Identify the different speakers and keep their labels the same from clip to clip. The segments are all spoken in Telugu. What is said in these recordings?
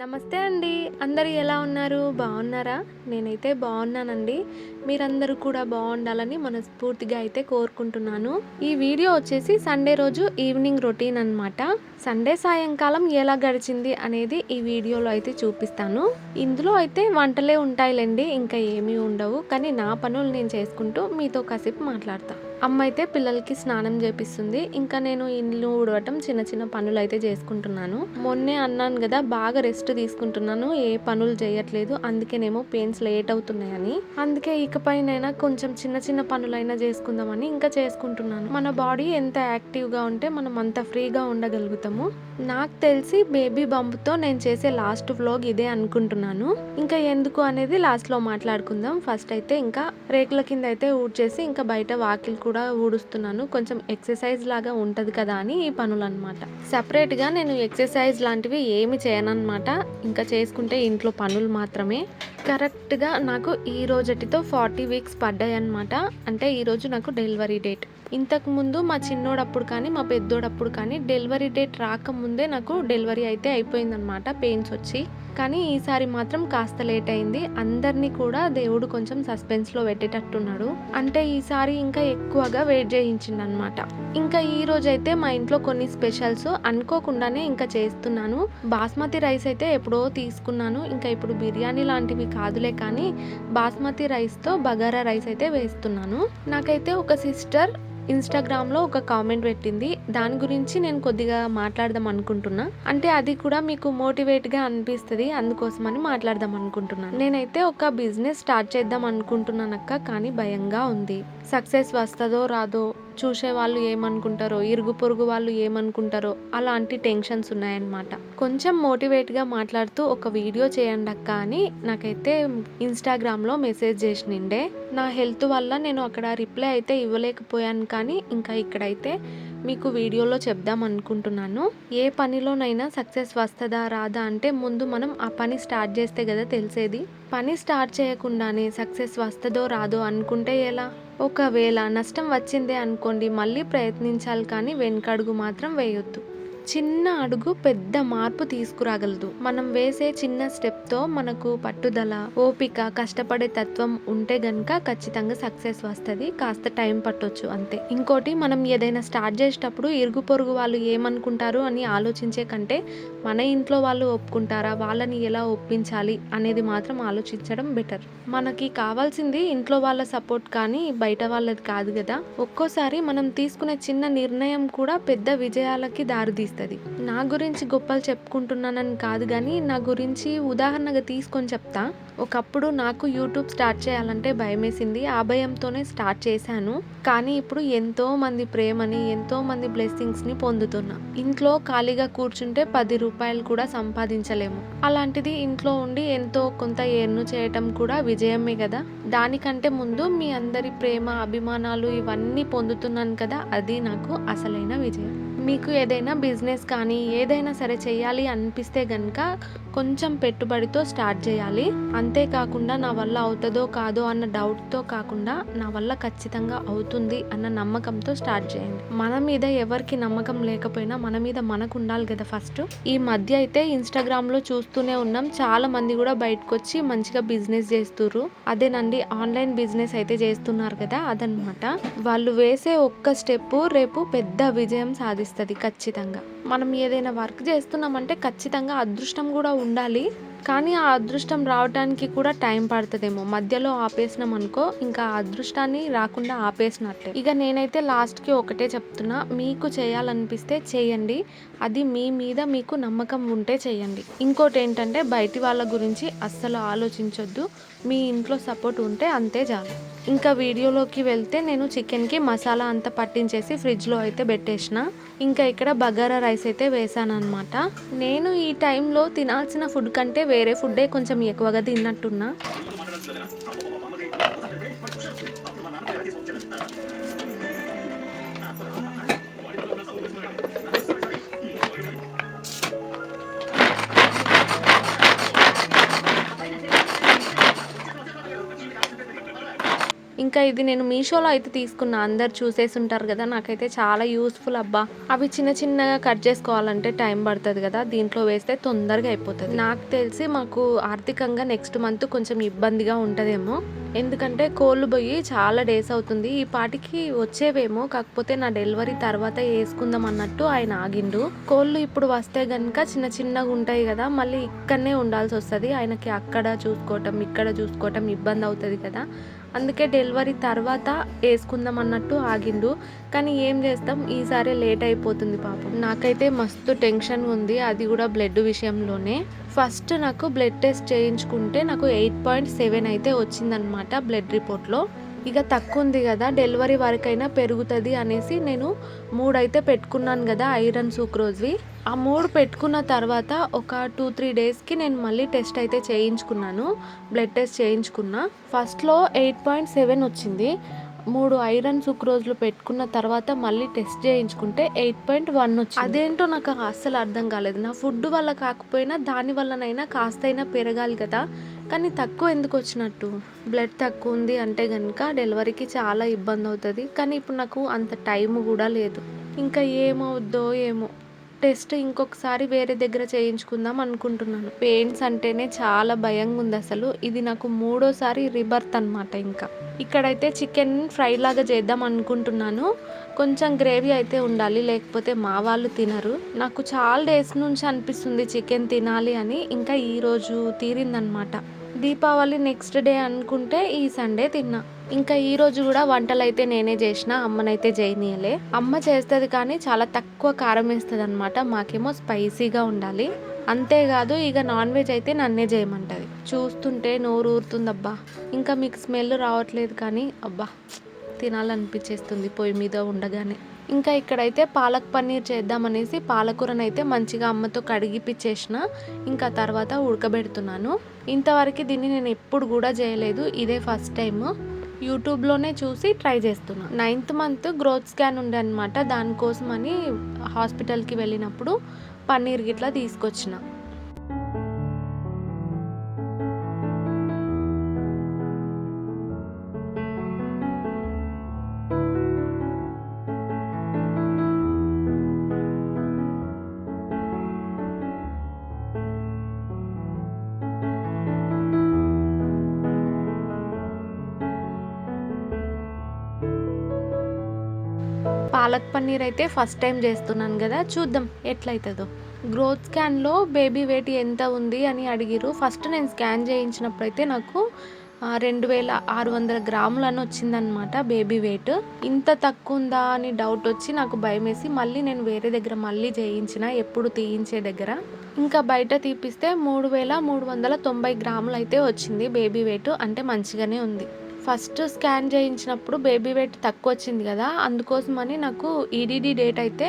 Speaker 1: నమస్తే అండి. అందరు ఎలా ఉన్నారు? బాగున్నారా? నేనైతే బాగున్నానండి. మీరందరూ కూడా బాగుండాలని మనస్ఫూర్తిగా అయితే కోరుకుంటున్నాను. ఈ వీడియో వచ్చేసి సండే రోజు ఈవినింగ్ రొటీన్ అనమాట సండే సాయంకాలం ఎలా గడిచింది అనేది ఈ వీడియోలో అయితే చూపిస్తాను. ఇందులో అయితే వంటలే ఉంటాయిలేండి. ఇంకా ఏమీ ఉండవు. కానీ నా పనులు నేను చేసుకుంటూ మీతో కాసేపు మాట్లాడతాను అమ్మ అయితే పిల్లలకి స్నానం చేపిస్తుంది. ఇంకా నేను ఇల్లు ఊడవటం చిన్న చిన్న పనులు అయితే చేసుకుంటున్నాను. మొన్నే అన్నాను కదా బాగా రెస్ట్ తీసుకుంటున్నాను. ఏ పనులు చేయట్లేదు. అందుకేనేమో పెయిన్స్ లేట్ అవుతున్నాయని. అందుకే ఇకపైనైనా కొంచెం చిన్న చిన్న పనులైనా చేసుకుందామని ఇంకా చేసుకుంటున్నాను. మన బాడీ ఎంత యాక్టివ్గా ఉంటే మనం అంత ఫ్రీగా ఉండగలుగుతాము. నాకు తెలిసి బేబీ బంప్తో నేను చేసే లాస్ట్ వ్లాగ్ ఇదే అనుకుంటున్నాను. ఇంకా ఎందుకు అనేది లాస్ట్లో మాట్లాడుకుందాం. ఫస్ట్ అయితే ఇంకా రేకుల కింద అయితే ఊడ్చేసి ఇంకా బయట వాకిల్ కూడా ఊడుస్తున్నాను. కొంచెం ఎక్సర్సైజ్ లాగా ఉంటుంది కదా అని ఈ పనులు అనమాట సపరేట్గా నేను ఎక్సర్సైజ్ లాంటివి ఏమి చేయనమాట ఇంకా చేసుకుంటే ఇంట్లో పనులు మాత్రమే. కరెక్ట్గా నాకు ఈ రోజటితో ఫార్టీ వీక్స్ పడ్డాయి అనమాట అంటే ఈరోజు నాకు డెలివరీ డేట్. ఇంతకుముందు మా చిన్నోడప్పుడు కానీ మా పెద్దోడప్పుడు కానీ డెలివరీ డేట్ రాకముందే నాకు డెలివరీ అయితే అయిపోయిందనమాట పెయిన్స్ వచ్చి. కానీ ఈసారి మాత్రం కాస్త లేట్ అయింది. అందరినీ కూడా దేవుడు కొంచెం సస్పెన్స్లో పెట్టేటట్టున్నాడు. అంటే ఈసారి ఇంకా ఎక్కువగా వెయిట్ చేయించింది అనమాట ఇంకా ఈ రోజు అయితే మా ఇంట్లో కొన్ని స్పెషల్స్ అనుకోకుండానే ఇంకా చేస్తున్నాను. బాస్మతి రైస్ అయితే ఎప్పుడో తీసుకున్నాను. ఇంకా ఇప్పుడు బిర్యానీ లాంటివి కాదులే కానీ బాస్మతి రైస్తో బగారా రైస్ అయితే వేస్తున్నాను. నాకైతే ఒక సిస్టర్ ఇన్స్టాగ్రామ్లో ఒక కామెంట్ పెట్టింది. దాని గురించి నేను కొద్దిగా మాట్లాడదాం అనుకుంటున్నా. అంటే అది కూడా మీకు మోటివేట్గా అనిపిస్తుంది అందుకోసమని మాట్లాడదాం అనుకుంటున్నాను. నేనైతే ఒక బిజినెస్ స్టార్ట్ చేద్దాం అనుకుంటున్నాను అక్క కానీ భయంగా ఉంది. సక్సెస్ వస్తుందో రాదో చూసే వాళ్ళు ఏమనుకుంటారో ఇరుగు పొరుగు వాళ్ళు ఏమనుకుంటారో అలాంటి టెన్షన్స్ ఉన్నాయన్నమాట. కొంచెం మోటివేట్గా మాట్లాడుతూ ఒక వీడియో చేయండి అక్క అని నాకైతే ఇన్స్టాగ్రామ్లో మెసేజ్ చేసినిండే. నా హెల్త్ వల్ల నేను అక్కడ రిప్లై అయితే ఇవ్వలేకపోయాను కానీ ఇంకా ఇక్కడైతే మీకు వీడియోలో చెప్దాం అనుకుంటున్నాను. ఏ పనిలోనైనా సక్సెస్ వస్తుందా రాదా అంటే ముందు మనం ఆ పని స్టార్ట్ చేస్తే కదా తెలిసేది. పని స్టార్ట్ చేయకుండానే సక్సెస్ వస్తుందో రాదో అనుకుంటే ఎలా? ఒకవేళ నష్టం వచ్చిందే అనుకోండి మళ్ళీ ప్రయత్నించాలి కానీ వెనకడుగు మాత్రం వేయొద్దు. చిన్న అడుగు పెద్ద మార్పు తీసుకురాగలదు. మనం వేసే చిన్న స్టెప్తో మనకు పట్టుదల ఓపిక కష్టపడే తత్వం ఉంటే గనక ఖచ్చితంగా సక్సెస్ వస్తుంది. కాస్త టైం పట్టొచ్చు అంతే. ఇంకోటి మనం ఏదైనా స్టార్ట్ చేసేటప్పుడు ఇరుగు పొరుగు వాళ్ళు ఏమనుకుంటారు అని ఆలోచించే కంటే మన ఇంట్లో వాళ్ళు ఒప్పుకుంటారా? వాళ్ళని ఎలా ఒప్పించాలి? అనేది మాత్రం ఆలోచించడం బెటర్ మనకి కావాల్సింది ఇంట్లో వాళ్ళ సపోర్ట్ కానీ బయట వాళ్ళది కాదు కదా? ఒక్కోసారి మనం తీసుకునే చిన్న నిర్ణయం కూడా పెద్ద విజయాలకి దారితీస్తుంది. నా గురించి గొప్పలు చెప్పుకుంటున్నానని కాదు కానీ నా గురించి ఉదాహరణగా తీసుకొని చెప్తా. ఒకప్పుడు నాకు యూట్యూబ్ స్టార్ట్ చేయాలంటే భయమేసింది. ఆ భయంతోనే స్టార్ట్ చేశాను. కానీ ఇప్పుడు ఎంతో మంది ప్రేమని ఎంతో మంది బ్లెస్సింగ్స్ని పొందుతున్నా. ఇంట్లో ఖాళీగా కూర్చుంటే పది రూపాయలు రూపాయలు కూడా సంపాదించలేము. అలాంటిది ఇంట్లో ఉండి ఎంతో కొంత ఎర్ను చేయటం కూడా విజయమే కదా. దానికంటే ముందు మీ అందరి ప్రేమ అభిమానాలు ఇవన్నీ పొందుతున్నాను కదా. అది నాకు అసలైన విజయం. మీకు ఏదైనా బిజినెస్ కానీ ఏదైనా సరే చేయాలి అనిపిస్తే కనుక కొంచెం పెట్టుబడితో స్టార్ట్ చేయాలి. అంతేకాకుండా నా వల్ల అవుతుందో కాదో అన్న డౌట్తో కాకుండా నా వల్ల ఖచ్చితంగా అవుతుంది అన్న నమ్మకంతో స్టార్ట్ చేయండి. మన మీద ఎవరికి నమ్మకం లేకపోయినా మన మీద మనకు ఉండాలి కదా ఫస్ట్. ఈ మధ్య అయితే ఇన్స్టాగ్రామ్లో చూస్తూనే ఉన్నాం. చాలా మంది కూడా బయటకు వచ్చి మంచిగా బిజినెస్ చేస్తుర్రు. అదేనండి ఆన్లైన్ బిజినెస్ అయితే చేస్తున్నారు కదా అదనమాట. వాళ్ళు వేసే ఒక్క స్టెప్ రేపు పెద్ద విజయం సాధిస్తారు. చేస్తుంది ఖచ్చితంగా. మనం ఏదైనా వర్క్ చేస్తున్నామంటే ఖచ్చితంగా అదృష్టం కూడా ఉండాలి. కానీ ఆ అదృష్టం రావడానికి కూడా టైం పడుతుందేమో. మధ్యలో ఆపేసినాం అనుకో ఇంకా అదృష్టాన్ని రాకుండా ఆపేసినట్టే. ఇక నేనైతే లాస్ట్కి ఒకటే చెప్తున్నా. మీకు చేయాలనిపిస్తే చేయండి. అది మీ మీద మీకు నమ్మకం ఉంటే చేయండి. ఇంకోటి ఏంటంటే బయటి వాళ్ళ గురించి అస్సలు ఆలోచించొద్దు. మీ ఇంట్లో సపోర్ట్ ఉంటే అంతే చాలు. ఇంకా వీడియోలోకి వెళ్తే నేను చికెన్కి మసాలా అంతా పట్టించేసి ఫ్రిడ్జ్లో అయితే పెట్టేసిన. ఇంకా ఇక్కడ బగారా రైస్ అయితే వేసాను అనమాట నేను ఈ టైంలో తినాల్సిన ఫుడ్ కంటే వేరే ఫుడ్డే కొంచెం ఎక్కువగా తిన్నట్టున్నా. ఇంకా ఇది నేను మీషోలో అయితే తీసుకున్నా. అందరు చూసేసి ఉంటారు కదా నాకైతే చాలా యూస్ఫుల్ అబ్బా. అవి చిన్న చిన్నగా కట్ చేసుకోవాలంటే టైం పడుతుంది కదా దీంట్లో వేస్తే తొందరగా అయిపోతుంది. నాకు తెలిసి మాకు ఆర్థికంగా నెక్స్ట్ మంత్ కొంచెం ఇబ్బందిగా ఉంటుందేమో. ఎందుకంటే కోళ్ళు పోయి చాలా డేస్ అవుతుంది. ఈ పాటికి వచ్చేవేమో కాకపోతే నా డెలివరీ తర్వాత వేసుకుందాం అన్నట్టు ఆయన ఆగిండు. కోళ్ళు ఇప్పుడు వస్తే గనుక చిన్న చిన్నగా ఉంటాయి కదా మళ్ళీ ఇక్కడనే ఉండాల్సి వస్తుంది. ఆయనకి అక్కడ చూసుకోవటం ఇక్కడ చూసుకోవటం ఇబ్బంది అవుతుంది కదా. అందుకే డెలివరీ తర్వాత వేసుకుందాం అన్నట్టు ఆగిండు. కానీ ఏం చేస్తాం? ఈసారి లేట్ అయిపోతుంది పాపం. నాకైతే మస్తు టెన్షన్ ఉంది. అది కూడా బ్లడ్ విషయంలోనే. ఫస్ట్ నాకు బ్లడ్ టెస్ట్ చేయించుకుంటే నాకు ఎయిట్ పాయింట్ సెవెన్ అయితే వచ్చిందనమాట బ్లడ్ రిపోర్ట్లో. ఇక తక్కువ ఉంది కదా డెలివరీ వరకైనా పెరుగుతుంది అనేసి నేను మూడైతే అయితే పెట్టుకున్నాను కదా ఐరన్ సూక్రోజ్వి ఆ మూడు పెట్టుకున్న తర్వాత ఒక టూ త్రీ డేస్కి నేను మళ్ళీ టెస్ట్ అయితే చేయించుకున్నాను బ్లడ్ టెస్ట్ చేయించుకున్నా. ఫస్ట్లో ఎయిట్ పాయింట్ సెవెన్ వచ్చింది. మూడు ఐరన్ సుక్రోజ్లు పెట్టుకున్న తర్వాత మళ్ళీ టెస్ట్ చేయించుకుంటే ఎయిట్ పాయింట్ వన్ వచ్చింది. అదేంటో నాకు అస్సలు అర్థం కాలేదు. నా ఫుడ్ వల్ల కాకపోయినా దాని వల్లనైనా కాస్తైనా పెరగాలి కదా. కానీ తక్కువ ఎందుకు వచ్చినట్టు? బ్లడ్ తక్కువ ఉంది అంటే కనుక డెలివరీకి చాలా ఇబ్బంది అవుతుంది. కానీ ఇప్పుడు నాకు అంత టైం కూడా లేదు. ఇంకా ఏమవుద్దో ఏమో. టెస్ట్ ఇంకొకసారి వేరే దగ్గర చేయించుకుందాం అనుకుంటున్నాను. పెయిన్స్ అంటేనే చాలా భయంగా ఉంది అసలు. ఇది నాకు మూడోసారి రిబర్త్ అనమాట ఇంకా. ఇక్కడైతే చికెన్ ఫ్రై లాగా చేద్దాం అనుకుంటున్నాను. కొంచెం గ్రేవీ అయితే ఉండాలి లేకపోతే మా వాళ్ళు తినరు. నాకు చాలా డేస్ నుంచి అనిపిస్తుంది చికెన్ తినాలి అని. ఇంకా ఈరోజు తీరిందనమాట దీపావళి నెక్స్ట్ డే అనుకుంటే ఈ సండే తిన్నా. ఇంకా ఈ రోజు కూడా వంటలు అయితే నేనే చేసిన అమ్మనైతే చేయనీయలే. అమ్మ చేస్తుంది కానీ చాలా తక్కువ కారం వేస్తుంది అనమాట మాకేమో స్పైసీగా ఉండాలి. అంతేకాదు ఇక నాన్ వెజ్ అయితే నన్నే చేయమంటది. చూస్తుంటే నోరు ఊరుతుందబ్బా. ఇంకా మీకు స్మెల్ రావట్లేదు కానీ అబ్బా తినాలనిపించేస్తుంది పొయ్యి మీద ఉండగానే. ఇంకా ఇక్కడైతే పాలక్ పన్నీర్ చేద్దామనేసి పాలకూరనైతే మంచిగా అమ్మతో కడిగిపిచ్చేసిన. ఇంకా తర్వాత ఉడకబెడుతున్నాను. ఇంతవరకు దీన్ని నేను ఎప్పుడు కూడా చేయలేదు. ఇదే ఫస్ట్ టైం యూట్యూబ్లోనే చూసి ట్రై చేస్తున్నా. నైన్త్ మంత్ గ్రోత్ స్కాన్ ఉండే అనమాట దానికోసమని హాస్పిటల్కి వెళ్ళినప్పుడు పన్నీర్ గిట్లా తీసుకొచ్చిన. పాలక్ పన్నీర్ అయితే ఫస్ట్ టైం చేస్తున్నాను కదా చూద్దాం ఎట్లయితుందో. గ్రోత్ స్కాన్లో బేబీ వెయిట్ ఎంత ఉంది అని అడిగిరు ఫస్ట్ నేను స్కాన్ చేయించినప్పుడు అయితే నాకు రెండు వేల ఆరు వందల గ్రాములు అని వచ్చిందనమాట బేబీ వెయిట్. ఇంత తక్కువ ఉందా అని డౌట్ వచ్చి నాకు భయం వేసి మళ్ళీ నేను వేరే దగ్గర మళ్ళీ చేయించిన ఎప్పుడు తీయించే దగ్గర. ఇంకా బయట తీపిస్తే మూడు వేల మూడు వందల తొంభై గ్రాములు అయితే వచ్చింది బేబీ వెయిట్ అంటే మంచిగానే ఉంది. ఫస్ట్ స్కాన్ చేయించినప్పుడు బేబీ వెయిట్ తక్కువ వచ్చింది కదా అందుకోసమని నాకు ఈడీడీ డేట్ అయితే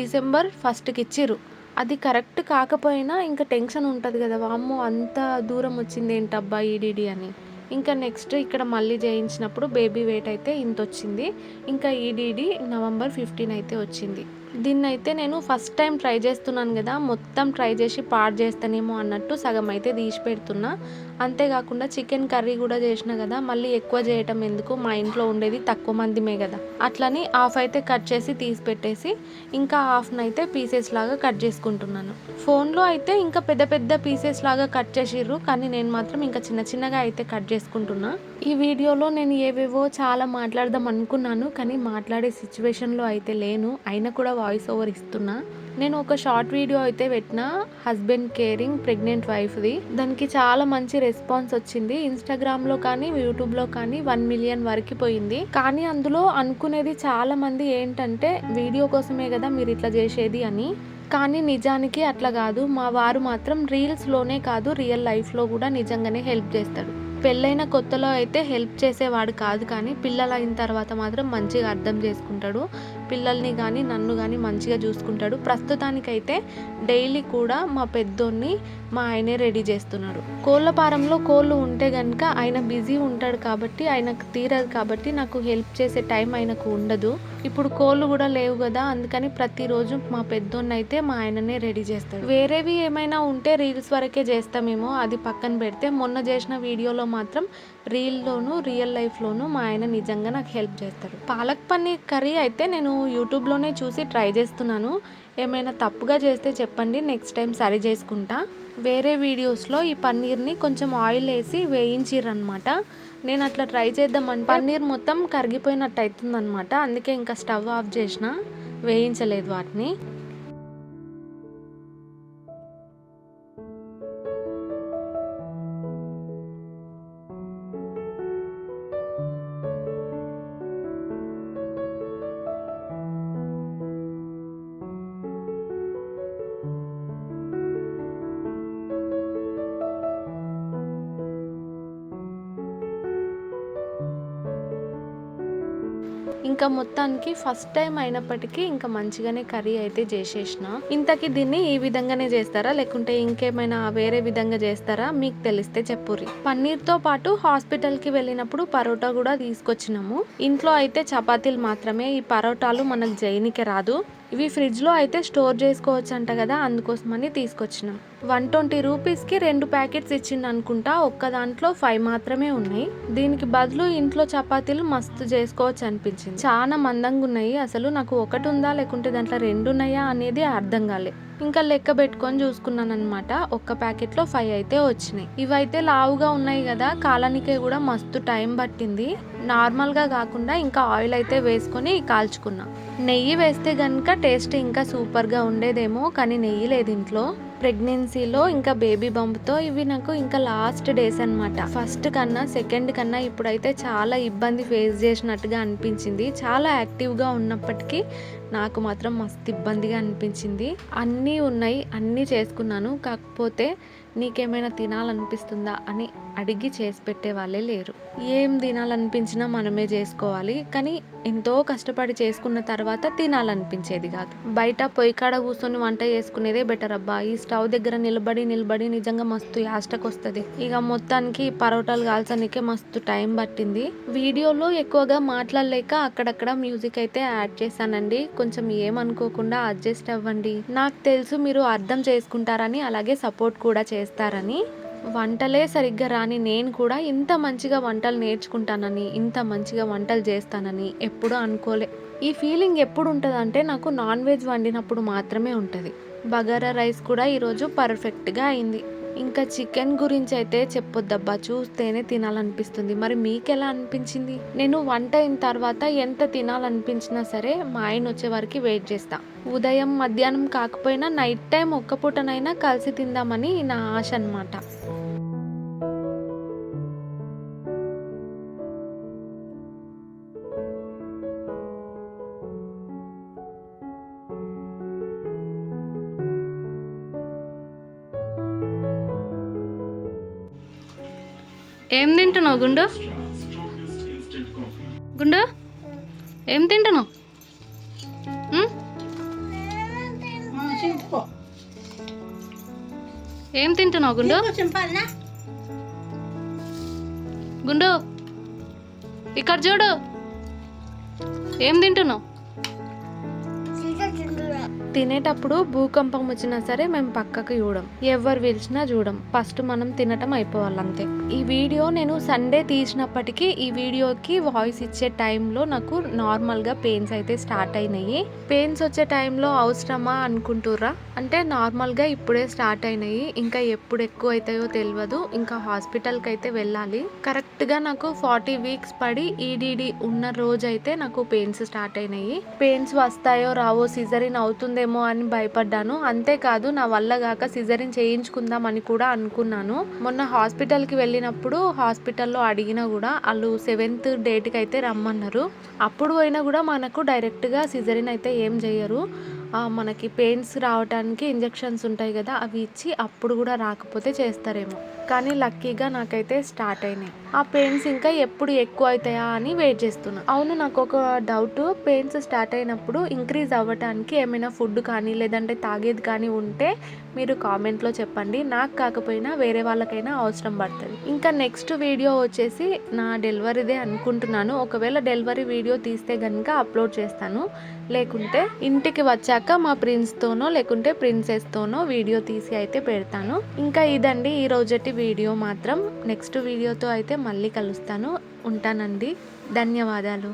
Speaker 1: డిసెంబర్ ఫస్ట్కి ఇచ్చిర్రు. అది కరెక్ట్ కాకపోయినా ఇంకా టెన్షన్ ఉంటుంది కదా వామ్మో అంత దూరం వచ్చింది ఏంటబ్బా ఈడీడీ అని. ఇంకా నెక్స్ట్ ఇక్కడ మళ్ళీ చేయించినప్పుడు బేబీ వెయిట్ అయితే ఇంత వచ్చింది ఇంకా ఈడీడీ నవంబర్ ఫిఫ్టీన్ అయితే వచ్చింది. దీన్ని అయితే నేను ఫస్ట్ టైం ట్రై చేస్తున్నాను కదా మొత్తం ట్రై చేసి పాడు చేస్తానేమో అన్నట్టు సగం అయితే తీసి పెడుతున్నా. అంతేకాకుండా చికెన్ కర్రీ కూడా చేసిన కదా మళ్ళీ ఎక్కువ చేయటం ఎందుకు? మా ఇంట్లో ఉండేది తక్కువ మందిమే కదా. అట్లని హాఫ్ అయితే కట్ చేసి తీసి పెట్టేసి ఇంకా హాఫ్ని అయితే పీసెస్ లాగా కట్ చేసుకుంటున్నాను. ఫోన్లో అయితే ఇంకా పెద్ద పెద్ద పీసెస్ లాగా కట్ చేసిర్రు కానీ నేను మాత్రం ఇంకా చిన్న చిన్నగా అయితే కట్ చేసుకుంటున్నా. ఈ వీడియోలో నేను ఏవేవో చాలా మాట్లాడదాం అనుకున్నాను కానీ మాట్లాడే సిచ్యువేషన్లో అయితే లేను. అయినా కూడా వాయిస్ ఓవర్ ఇస్తున్నా. నేను ఒక షార్ట్ వీడియో అయితే పెట్టిన హస్బెండ్ కేరింగ్ ప్రెగ్నెంట్ వైఫ్ది దానికి చాలా మంచి రెస్పాన్స్ వచ్చింది. ఇన్స్టాగ్రామ్లో కానీ యూట్యూబ్లో కానీ వన్ మిలియన్ వరకు పోయింది. కానీ అందులో అనుకునేది చాలా మంది ఏంటంటే వీడియో కోసమే కదా మీరు ఇట్లా చేసేది అని. కానీ నిజానికి అట్లా కాదు. మా వారు మాత్రం రీల్స్లోనే కాదు రియల్ లైఫ్లో కూడా నిజంగానే హెల్ప్ చేస్తాడు పెళ్ళైన కొత్తలో అయితే హెల్ప్ చేసేవాడు కాదు కానీ పిల్లలు అయిన తర్వాత మాత్రం మంచిగా అర్థం చేసుకుంటాడు. పిల్లల్ని కానీ నన్ను కానీ మంచిగా చూసుకుంటాడు. ప్రస్తుతానికైతే డైలీ కూడా మా పెద్దోన్ని మా ఆయనే రెడీ చేస్తున్నాడు. కోళ్ళ ఫారంలో కోళ్ళు ఉంటే కనుక ఆయన బిజీ ఉంటాడు కాబట్టి ఆయనకు తీరదు కాబట్టి నాకు హెల్ప్ చేసే టైం ఆయనకు ఉండదు. ఇప్పుడు కోళ్ళు కూడా లేవు కదా అందుకని ప్రతిరోజు మా పెద్దోన్ని అయితే మా ఆయననే రెడీ చేస్తాడు. వేరేవి ఏమైనా ఉంటే రీల్స్ వరకే చేస్తామేమో అది పక్కన పెడితే మొన్న చేసిన వీడియోలో మాత్రం రీల్లోను రియల్ లైఫ్లోను మా ఆయన నిజంగా నాకు హెల్ప్ చేస్తారు పాలక్ పన్నీర్ కర్రీ అయితే నేను యూట్యూబ్లోనే చూసి ట్రై చేస్తున్నాను. ఏమైనా తప్పుగా చేస్తే చెప్పండి నెక్స్ట్ టైం సరి చేసుకుంటా. వేరే వీడియోస్లో ఈ పన్నీర్ని కొంచెం ఆయిల్ వేసి వేయించిర్రనమాట నేను అట్లా ట్రై చేద్దామని పన్నీర్ మొత్తం కరిగిపోయినట్టు అవుతుందనమాట అందుకే ఇంకా స్టవ్ ఆఫ్ చేసిన వేయించలేదు వాటిని. ఇంకా మొత్తానికి ఫస్ట్ టైం అయినప్పటికీ ఇంకా మంచిగానే కర్రీ అయితే చేసేసిన. ఇంతకీ దీన్ని ఈ విధంగానే చేస్తారా? లేకుంటే ఇంకేమైనా వేరే విధంగా చేస్తారా? మీకు తెలిస్తే చెప్పుర్రి. పన్నీర్తో పాటు హాస్పిటల్కి వెళ్ళినప్పుడు పరోటా కూడా తీసుకొచ్చినాము. ఇంట్లో అయితే చపాతీలు మాత్రమే. ఈ పరోటాలు మనకు జైనికి రాదు. ఇవి ఫ్రిడ్జ్లో అయితే స్టోర్ చేసుకోవచ్చు అంట కదా అందుకోసమని తీసుకొచ్చినాం. వన్ ట్వంటీ రూపీస్కి రెండు ప్యాకెట్స్ ఇచ్చింది అనుకుంటా ఒక్క దాంట్లో ఫైవ్ మాత్రమే ఉన్నాయి. దీనికి బదులు ఇంట్లో చపాతీలు మస్తు చేసుకోవచ్చు అనిపించింది. చాలా మందంగా ఉన్నాయి అసలు నాకు ఒకటి ఉందా లేకుంటే దాంట్లో రెండు ఉన్నాయా అనేది అర్థం కాలే. ఇంకా లెక్క పెట్టుకొని చూసుకున్నాను అనమాట ఒక్క ప్యాకెట్లో ఫైవ్ అయితే వచ్చినాయి. ఇవైతే లావుగా ఉన్నాయి కదా కాలానికే కూడా మస్తు టైం పట్టింది. నార్మల్గా కాకుండా ఇంకా ఆయిల్ అయితే వేసుకొని కాల్చుకున్నా. నెయ్యి వేస్తే కనుక టేస్ట్ ఇంకా సూపర్గా ఉండేదేమో కానీ నెయ్యి లేదు ఇంట్లో. ప్రెగ్నెన్సీలో ఇంకా బేబీ బంప్తో ఇవి నాకు ఇంకా లాస్ట్ డేస్ అనమాట ఫస్ట్ కన్నా సెకండ్ కన్నా ఇప్పుడైతే చాలా ఇబ్బంది ఫేస్ చేసినట్టుగా అనిపించింది. చాలా యాక్టివ్గా ఉన్నప్పటికీ నాకు మాత్రం మస్తు ఇబ్బందిగా అనిపించింది. అన్నీ ఉన్నాయి అన్నీ చేసుకున్నాను. కాకపోతే నీకేమైనా తినాలనిపిస్తుందా అని అడిగి చేసి పెట్టే వాళ్ళే లేరు. ఏం తినాలనిపించినా మనమే చేసుకోవాలి. కానీ ఎంతో కష్టపడి చేసుకున్న తర్వాత తినాలనిపించేది కాదు. బయట పొయ్యి కాడ కూర్చొని వంట చేసుకునేదే బెటర్ అబ్బా. ఈ స్టవ్ దగ్గర నిలబడి నిలబడి నిజంగా మస్తు యాస్టకు వస్తుంది ఇక మొత్తానికి పరోటాలు కాల్చడానికే మస్తు టైం పట్టింది. వీడియోలో ఎక్కువగా మాట్లాడలేక అక్కడక్కడ మ్యూజిక్ అయితే యాడ్ చేశానండి. కొంచెం ఏమనుకోకుండా అడ్జస్ట్ అవ్వండి. నాకు తెలుసు మీరు అర్థం చేసుకుంటారని అలాగే సపోర్ట్ కూడా చేస్తారని. వంటలే సరిగ్గా రాని నేను కూడా ఇంత మంచిగా వంటలు నేర్చుకుంటానని ఇంత మంచిగా వంటలు చేస్తానని ఎప్పుడూ అనుకోలే. ఈ ఫీలింగ్ ఎప్పుడు ఉంటుందంటే నాకు నాన్ వెజ్ వండినప్పుడు మాత్రమే ఉంటుంది. బగారా రైస్ కూడా ఈరోజు పర్ఫెక్ట్గా అయింది. ఇంకా చికెన్ గురించి అయితే చెప్పొద్దబ్బా చూస్తేనే తినాలనిపిస్తుంది. మరి మీకు ఎలా అనిపించింది? నేను వంట అయిన తర్వాత ఎంత తినాలనిపించినా సరే మా ఆయన వచ్చే వరకు వెయిట్ చేస్తా. ఉదయం మధ్యాహ్నం కాకపోయినా నైట్ టైం ఒక్క పూటనైనా కలిసి తిందామని నా ఆశ అన్నమాట. ఏం తింటున్నావు గుండు? గుండు? ఏం తింటున్నావు? ఏం తింటున్నావు గుండు? గుండు ఇక్కడ చూడు. ఏం తింటున్నావు? తినేటప్పుడు భూకంపం వచ్చినా సరే మేము పక్కకు చూడం. ఎవరు పిలిచినా చూడం. ఫస్ట్ మనం తినటం అయిపోవాలంతే ఈ వీడియో నేను సండే తీసినప్పటికీ ఈ వీడియోకి వాయిస్ ఇచ్చే టైంలో నాకు నార్మల్గా పెయిన్స్ అయితే స్టార్ట్ అయినాయి. పెయిన్స్ వచ్చే టైంలో అవసరమా అనుకుంటుర్రా? అంటే నార్మల్గా ఇప్పుడే స్టార్ట్ అయినాయి. ఇంకా ఎప్పుడు ఎక్కువ అవుతాయో తెలియదు ఇంకా హాస్పిటల్కి అయితే వెళ్ళాలి. కరెక్ట్గా నాకు ఫార్టీ వీక్స్ పడి ఈడీడీ ఉన్న రోజైతే నాకు పెయిన్స్ స్టార్ట్ అయినాయి. పెయిన్స్ వస్తాయో రావో సిజరిన్ అవుతుందేమో అని భయపడ్డాను. అంతేకాదు నా వల్ల కాక సిజరిన్ చేయించుకుందాం అని కూడా అనుకున్నాను. మొన్న హాస్పిటల్కి వెళ్ళినప్పుడు హాస్పిటల్లో అడిగినా కూడా వాళ్ళు సెవెంత్ డేట్కి అయితే రమ్మన్నారు. అప్పుడు పోయినా కూడా మనకు డైరెక్ట్గా సిజరిన్ అయితే ఏం చేయరు. మనకి పెయిన్స్ రావడానికి ఇంజెక్షన్స్ ఉంటాయి కదా అవి ఇచ్చి అప్పుడు కూడా రాకపోతే చేస్తారేమో. కానీ లక్కీగా నాకైతే స్టార్ట్ అయినాయి. ఆ పెయిన్స్ ఇంకా ఎప్పుడు ఎక్కువ అవుతాయా అని వెయిట్ చేస్తున్నా. అవును నాకు ఒక డౌట్. పెయిన్స్ స్టార్ట్ అయినప్పుడు ఇంక్రీజ్ అవ్వటానికి ఏమైనా ఫుడ్ కానీ లేదంటే తాగేది కానీ ఉంటే మీరు కామెంట్లో చెప్పండి. నాకు కాకపోయినా వేరే వాళ్ళకైనా అవసరం పడుతుంది. ఇంకా నెక్స్ట్ వీడియో వచ్చేసి నా డెలివరీదే అనుకుంటున్నాను. ఒకవేళ డెలివరీ వీడియో తీస్తే కనుక అప్లోడ్ చేస్తాను. లేకుంటే ఇంటికి వచ్చాక మా ప్రిన్స్తోనో లేకుంటే ప్రిన్సెస్తోనో వీడియో తీసి అయితే పెడతాను. ఇంకా ఇదండి. ఈ రోజటి వీడియో మాత్రం నెక్స్ట్ వీడియోతో అయితే మళ్ళీ కలుస్తాను. ఉంటానండి. ధన్యవాదాలు.